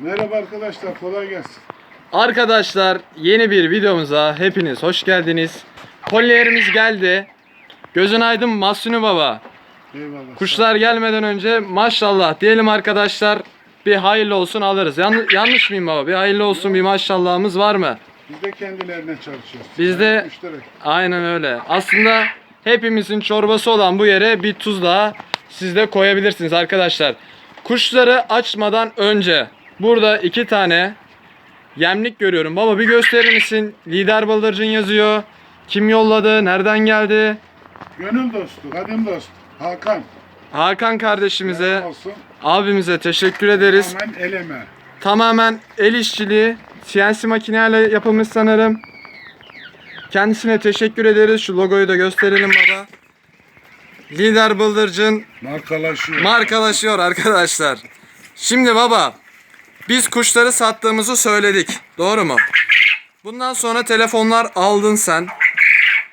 Merhaba arkadaşlar, kolay gelsin. Arkadaşlar yeni bir videomuza hepiniz hoş geldiniz. Kolyelerimiz geldi. Gözün aydın Mahsuni Baba. Eyvallah. Kuşlar gelmeden önce maşallah diyelim arkadaşlar. Bir hayırlı olsun alırız. Yan- yanlış mıyım baba? Bir hayırlı olsun bir maşallahımız var mı? Biz de kendilerine çalışıyoruz. Biz de- müşterek. Aynen öyle. Aslında hepimizin çorbası olan bu yere bir tuz daha siz de koyabilirsiniz arkadaşlar. Kuşları açmadan önce burada iki tane yemlik görüyorum. Baba bir gösterir misin? Lider bıldırcın yazıyor. Kim yolladı? Nereden geldi? Gönül dostu, kadim dost. Hakan. Hakan kardeşimize, olsun. abimize teşekkür ederiz. Hemen eleme. Tamamen el işçiliği, CNC makineyle yapılmış sanırım. Kendisine teşekkür ederiz. Şu logoyu da gösterelim baba. Lider Bıldırcın Markalaşıyor. markalaşıyor arkadaşlar. Şimdi baba, biz kuşları sattığımızı söyledik. Doğru mu? Bundan sonra telefonlar aldın sen.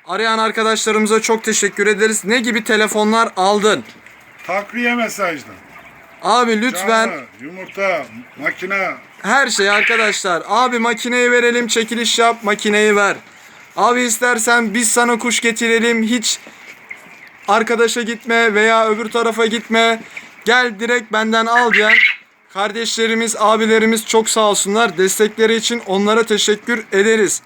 Arayan arkadaşlarımıza çok teşekkür ederiz. Ne gibi telefonlar aldın? Takviye mesajdan. Abi lütfen Canlı, yumurta, makine. Her şey arkadaşlar. Abi makineyi verelim, çekiliş yap, makineyi ver. Abi istersen biz sana kuş getirelim, hiç arkadaşa gitme veya öbür tarafa gitme. Gel direkt benden al diyen kardeşlerimiz, abilerimiz çok sağ olsunlar. Destekleri için onlara teşekkür ederiz.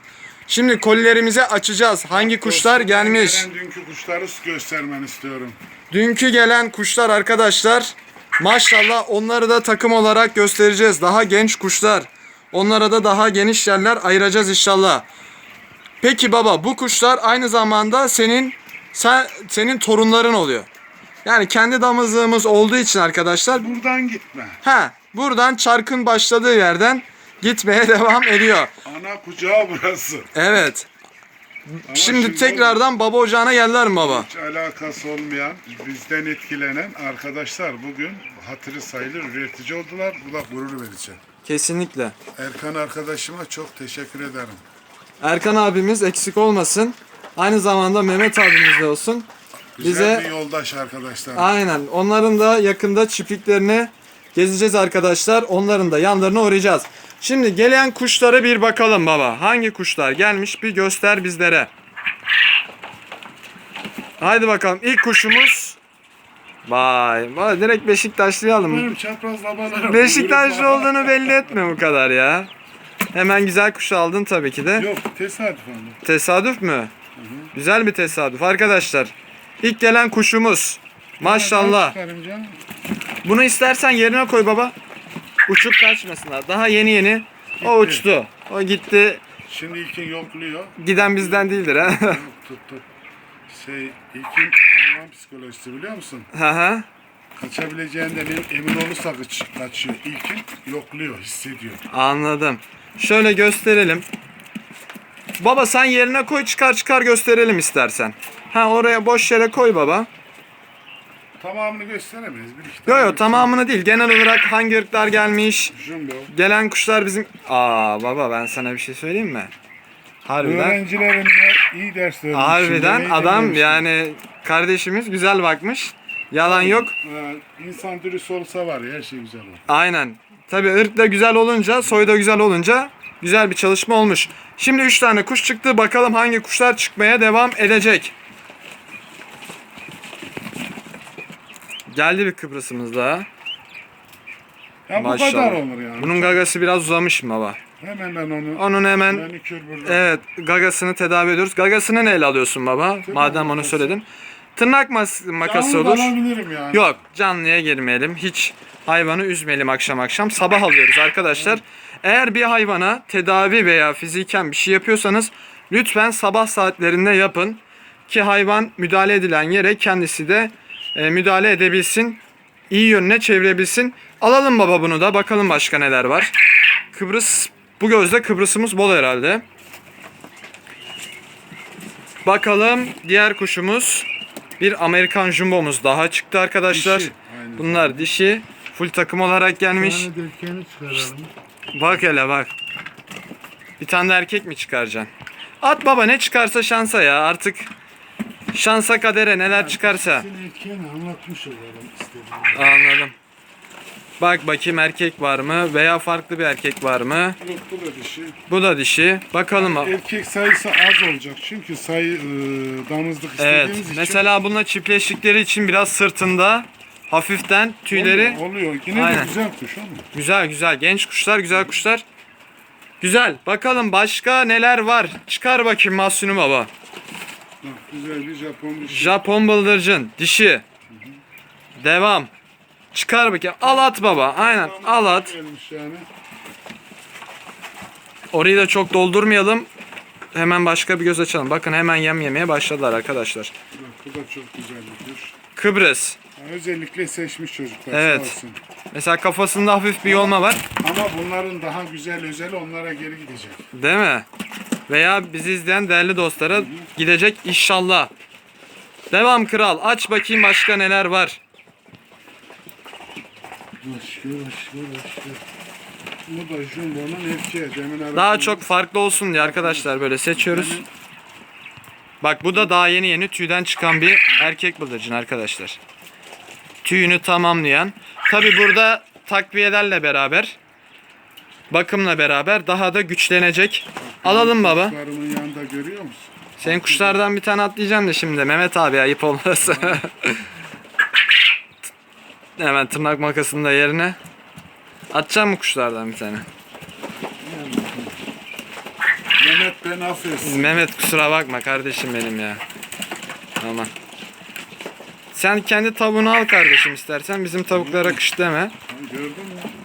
Şimdi kolilerimizi açacağız. Hangi kuşlar gelmiş? Gelen dünkü kuşları göstermeni istiyorum. Dünkü gelen kuşlar arkadaşlar maşallah onları da takım olarak göstereceğiz. Daha genç kuşlar. Onlara da daha geniş yerler ayıracağız inşallah. Peki baba bu kuşlar aynı zamanda senin sen senin torunların oluyor. Yani kendi damızlığımız olduğu için arkadaşlar Buradan gitme. ha buradan çarkın başladığı yerden gitmeye devam ediyor. Ana kucağı burası. Evet. Ama Şimdi tekrardan baba ocağına geldiler mi baba? Hiç alakası olmayan, bizden etkilenen arkadaşlar bugün hatırı sayılır üretici oldular. Bu da gurur verici. Kesinlikle. Erkan arkadaşıma çok teşekkür ederim. Erkan abimiz eksik olmasın. Aynı zamanda Mehmet abimiz de olsun. Güzel Bize bir yoldaş arkadaşlar. aynen onların da yakında çiftliklerini gezeceğiz arkadaşlar. Onların da yanlarına uğrayacağız. Şimdi gelen kuşlara bir bakalım baba. Hangi kuşlar gelmiş bir göster bizlere. Haydi bakalım ilk kuşumuz. Vay, vay direkt. Benim çapraz babalarım. Beşiktaşlı olduğunu belli etme bu kadar ya. Hemen güzel kuş aldın tabii ki de. Yok tesadüf oldu. Tesadüf mü? Güzel bir tesadüf arkadaşlar. İlk gelen kuşumuz. Maşallah. Bunu istersen yerine koy baba. Uçup kaçmasınlar. Daha yeni yeni. O uçtu. O gitti. Şimdi ilkin yokluyor. Giden bizden değildir ha. Tut tut. Şey ilkin hayvan psikolojisi biliyor musun? Hı hı. Kaçabileceğinden emin olursa kaç, kaçıyor. İlkin yokluyor, hissediyor. Anladım. Şöyle gösterelim. Baba sen yerine koy çıkar çıkar gösterelim istersen. Ha oraya boş yere koy baba. Tamamını gösteremeyiz. Bir iki Yo tane yo tamamını değil. Genel olarak hangi ırklar gelmiş. Jumbo. Gelen kuşlar bizim... Aa baba ben sana bir şey söyleyeyim mi? Harbiden. Öğrencilerine iyi ders vermiş. Harbiden Şimdi adam eğlenmiş. yani kardeşimiz güzel bakmış. Yalan yok. Ha, İnsan dürüst olsa var ya her şey güzel olur. Aynen. Tabi ırk da güzel olunca, soy da güzel olunca güzel bir çalışma olmuş. Şimdi 3 tane kuş çıktı. Bakalım hangi kuşlar çıkmaya devam edecek. Geldi bir Kıbrıs'ımız daha. Ya bu Maşallah. kadar olur yani. Bunun gagası biraz uzamış mı baba? Hemen ben onu Onun hemen manikür burada. evet gagasını tedavi ediyoruz. Gagasını neyle alıyorsun baba? Madem onu makası. söyledin. Tırnak mas- makası Canlı olur. alabilirim yani. Yok canlıya girmeyelim. Hiç hayvanı üzmeyelim akşam akşam. Sabah alıyoruz arkadaşlar. Eğer bir hayvana tedavi veya fiziken bir şey yapıyorsanız lütfen sabah saatlerinde yapın. Ki hayvan müdahale edilen yere kendisi de e, müdahale edebilsin. iyi yönüne çevirebilsin. Alalım baba bunu da bakalım başka neler var. Kıbrıs bu gözde Kıbrıs'ımız bol herhalde. Bakalım diğer kuşumuz bir Amerikan Jumbo'muz daha çıktı arkadaşlar. Dişi, aynen. Bunlar dişi. Full takım olarak gelmiş. Bak hele bak. Bir tane de erkek mi çıkaracaksın? At baba ne çıkarsa şansa ya artık. Şansa kadere neler çıkarsa. Anlatmış olalım. Anladım. Bak bakayım erkek var mı veya farklı bir erkek var mı? Yok bu da dişi. Bu da dişi. Bakalım. Erkek sayısı az olacak çünkü sayı e, damızlık Evet. istediğimiz için. Mesela bununla çiftleştikleri için biraz sırtında hafiften tüyleri Oluyor, oluyor. Yine Aynen. de güzel kuş ama. güzel güzel. Genç kuşlar, güzel kuşlar. Güzel. Bakalım başka neler var? Çıkar bakayım Mahsuni baba. Güzel bir Japon dişi. Japon bıldırcın dişi. Devam. Çıkar bakayım. Al at baba. Aynen. Al at. Yani. Orayı da çok doldurmayalım. Hemen başka bir göz açalım. Bakın hemen yem yemeye başladılar arkadaşlar. Bu da çok güzel bir kuş. Kıbrıs. Ha, özellikle seçmiş çocuklar. Evet. sağ olsun. Mesela kafasında hafif bir yolma var. Ama bunların daha güzel özel onlara geri gidecek. Değil mi? Veya bizi izleyen değerli dostlara gidecek inşallah. Devam kral. Aç bakayım başka neler var. Başka başka başka. Bu da Jumbo'nun. Demin Daha çok farklı olsun diye arkadaşlar böyle seçiyoruz. Bak bu da daha yeni yeni tüyden çıkan bir erkek bıldırcın arkadaşlar. Tüyünü tamamlayan. Tabi burada takviyelerle beraber bakımla beraber daha da güçlenecek. Alalım baba. Kuşlarımın yanında görüyor musun? Senin kuşlardan bir tane atlayacağım da şimdi. Mehmet abi ayıp olmasın. Hemen tırnak makasını da yerine. Atacağım mı kuşlardan bir tane? Mehmet ben affetsin. Mehmet kusura bakma kardeşim benim ya. Aman. Sen kendi tavuğunu al kardeşim istersen. Bizim tavuklara kış deme. Gördün mü?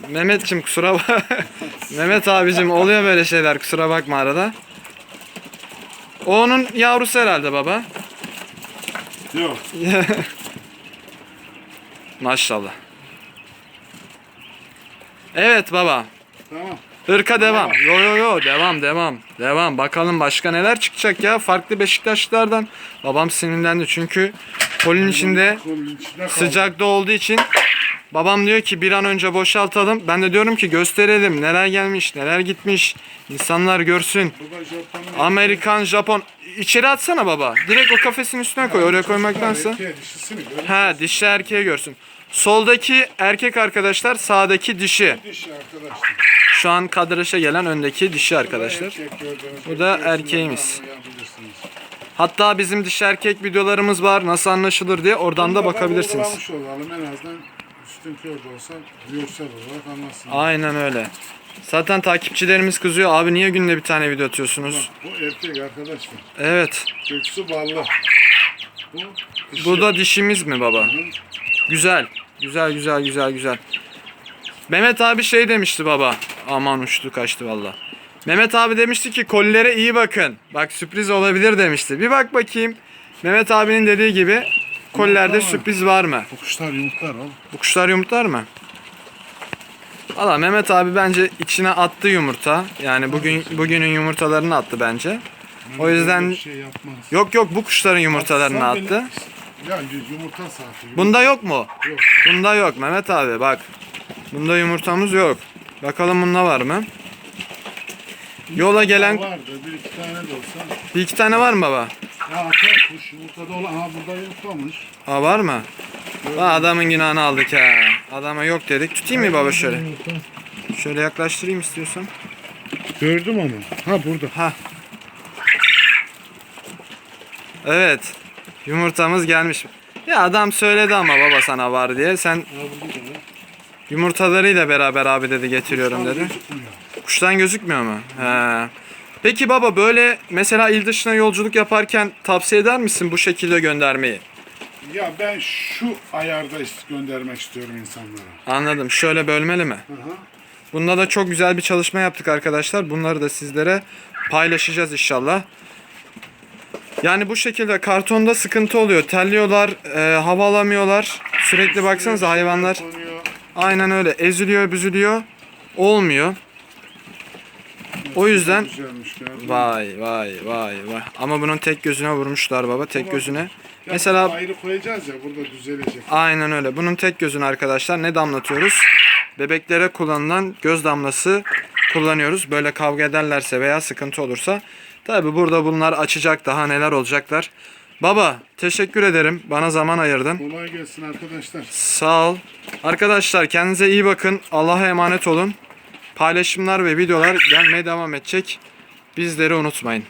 Mehmetçim kusura bak. Mehmet abicim oluyor böyle şeyler kusura bakma arada. O onun yavrusu herhalde baba. Yok. Maşallah. Evet baba. Tamam. Irka devam. Yo yo yo devam devam. Devam. Bakalım başka neler çıkacak ya. Farklı Beşiktaşlılardan. Babam sinirlendi çünkü Kolun içinde sıcakta olduğu için babam diyor ki bir an önce boşaltalım. Ben de diyorum ki gösterelim neler gelmiş, neler gitmiş. İnsanlar görsün. Amerikan, Japon. İçeri atsana baba. Direkt o kafesin üstüne koy. Oraya koymaktansa. Erkeğe dişisini Ha dişi erkeği görsün. Soldaki erkek arkadaşlar, sağdaki dişi. Dişi arkadaşlar. Şu an kadraşa gelen öndeki dişi arkadaşlar. Bu da erkeğimiz. Hatta bizim dişi erkek videolarımız var. Nasıl anlaşılır diye oradan da bakabilirsiniz. en azından üstün kör de olsa görsel olarak anlasın. Aynen öyle. Zaten takipçilerimiz kızıyor. Abi niye günde bir tane video atıyorsunuz? Bak, bu erkek arkadaşlar. Evet. Göksü ballı. Bu dişi. Bu da dişimiz mi baba? Hı. Güzel. Güzel güzel güzel güzel. Mehmet abi şey demişti baba. Aman uçtu kaçtı valla. Mehmet abi demişti ki kollere iyi bakın. Bak sürpriz olabilir demişti. Bir bak bakayım. Mehmet abinin dediği gibi kollerde Yumurta mı? sürpriz var mı? Bu kuşlar yumurtlar oğlum. Bu kuşlar yumurtlar mı? Valla Mehmet abi bence içine attı yumurta. Yani bugün bugünün yumurtalarını attı bence. O yüzden- bir şey yapmaz. Yok yok bu kuşların yumurtalarını Atsan attı. bile- Ya y- yumurta saati. Bunda yok mu? Yok. Bunda yok Mehmet abi bak. Bunda yumurtamız yok. Bakalım bunda var mı? Yola gelen Vardı bir iki tane de olsa. bir iki tane var mı baba? Ya atar kuş yumurtada olan. Aha burada yumurtlamış. Ha var mı? Ha, adamın günahını aldık ha. Adama yok dedik. Tutayım mı baba şöyle? Yumurta. Şöyle yaklaştırayım istiyorsan. Gördüm onu. Ha burada. Ha. Evet. Yumurtamız gelmiş. Ya adam söyledi ama baba sana var diye. Sen Ha yumurtalarıyla beraber abi dedi getiriyorum dedi. gözükmüyor. Kuştan gözükmüyor mu? He. Peki baba böyle mesela il dışına yolculuk yaparken tavsiye eder misin bu şekilde göndermeyi? Ya ben şu ayarda göndermek istiyorum insanlara. Anladım. Şöyle bölmeli mi? Hı hı. Bunda da çok güzel bir çalışma yaptık arkadaşlar. Bunları da sizlere paylaşacağız inşallah. Yani bu şekilde kartonda sıkıntı oluyor. Terliyorlar, e, hava alamıyorlar. Sürekli baksanıza hayvanlar aynen öyle eziliyor, büzülüyor. Olmuyor. O yüzden vay vay vay vay. Ama bunun tek gözüne vurmuşlar baba, tek Tamam. gözüne. Ya Mesela ayrı koyacağız ya burada düzelecek. Aynen öyle. Bunun tek gözünü arkadaşlar ne damlatıyoruz? Bebeklere kullanılan göz damlası kullanıyoruz. Böyle kavga ederlerse veya sıkıntı olursa. Tabi burada bunlar açacak daha neler olacaklar. Baba teşekkür ederim. Bana zaman ayırdın. Kolay gelsin arkadaşlar. Sağ ol. Arkadaşlar kendinize iyi bakın. Allah'a emanet olun. Paylaşımlar ve videolar gelmeye devam edecek. Bizleri unutmayın.